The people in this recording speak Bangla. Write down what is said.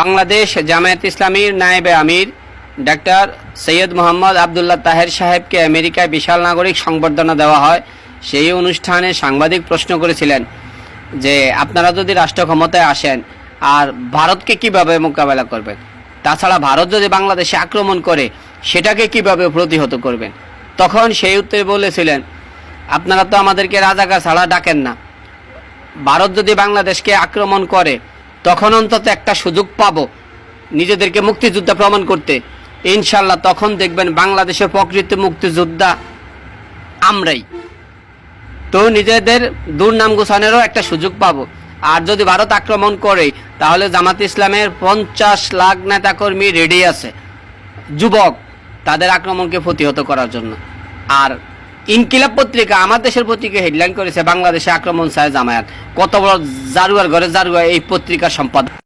বাংলাদেশ জামায়াত ইসলামীর নায়েবে আমির ডাক্তার সৈয়দ মোহাম্মদ আবদুল্লাহ তাহের সাহেবকে আমেরিকায় বিশাল নাগরিক সংবর্ধনা দেওয়া হয়। সেই অনুষ্ঠানে সাংবাদিক প্রশ্ন করেছিলেন যে, আপনারা যদি রাষ্ট্র ক্ষমতায় আসেন, আর ভারতকে কীভাবে মোকাবেলা করবেন? তাছাড়া ভারত যদি বাংলাদেশে আক্রমণ করে, সেটাকে কীভাবে প্রতিহত করবেন? তখন সেই উত্তরে বলেছিলেন, আপনারা তো আমাদেরকে রাজাকার ছাড়া ডাকেন না। ভারত যদি বাংলাদেশকে আক্রমণ করে তখন অন্তত একটা সুযোগ পাবো নিজেদেরকে মুক্তিযোদ্ধা প্রমাণ করতে। ইনশাল্লাহ তখন দেখবেন বাংলাদেশের প্রকৃত মুক্তিযোদ্ধা আমরাই। তো নিজেদের দুর্নাম গোছানোরও একটা সুযোগ পাবো। আর যদি ভারত আক্রমণ করে, তাহলে জামাত ইসলামের পঞ্চাশ লাখ নেতাকর্মী রেডি আছে। যুবক, তাদের আক্রমণকে প্রতিহত করার জন্য। আর ইনকিলাব পত্রিকা আমার দেশের পত্রিকা হেডলাইন করেছে, বাংলাদেশে আক্রমণ চায় জামায়াত। কত বড় জারুয়ার ঘরে জারুয়া এই পত্রিকার সম্পাদক।